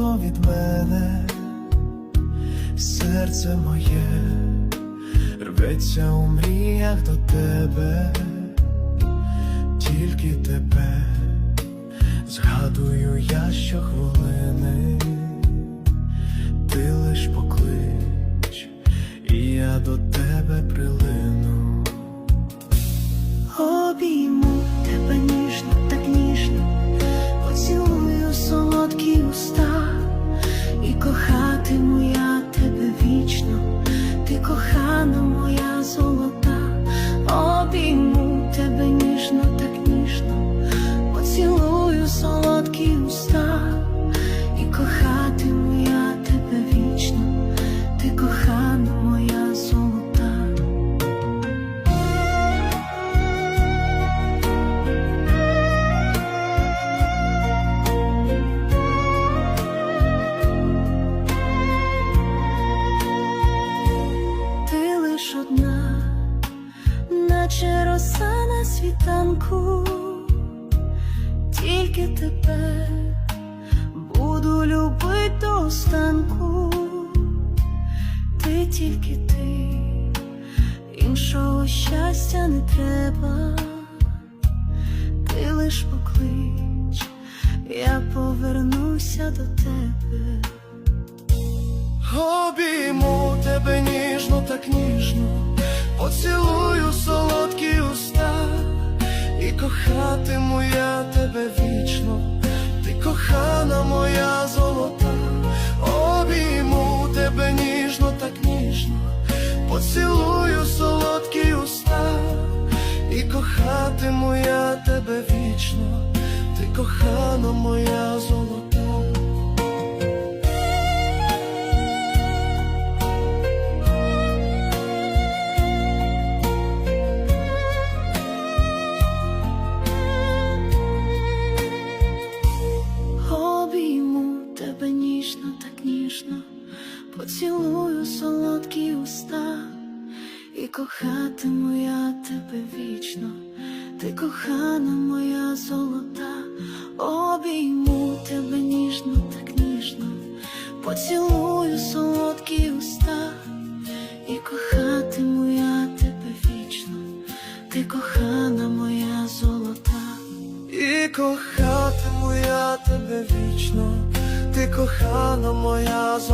далеко від мене, серце моє рветься у мріях до тебе, тільки тебе згадую я щохвилини, ти лиш поклич, і я до тебе прилип. Кохатиму я лиш одна, наче роса на світанку, тільки тебе буду любить до останку, ти тільки ти, іншого щастя не треба, ти лиш поклич, я повернуся до тебе. Ніжно, так ніжно, поцілую солодкі уста, і кохатиму я тебе вічно, ти кохана моя золота, обійму тебе ніжно, так ніжно, поцілую солодкі уста, і кохатиму я тебе вічно, ти кохана моя золота. Поцілую солодкі уста, і кохатиму я тебе вічно, ти кохана моя золота, обійму тебе ніжно, так ніжно, поцілую солодкі уста, і кохатиму я тебе вічно, ти кохана моя золота. І кохатиму я тебе вічно, ти кохана моя золота,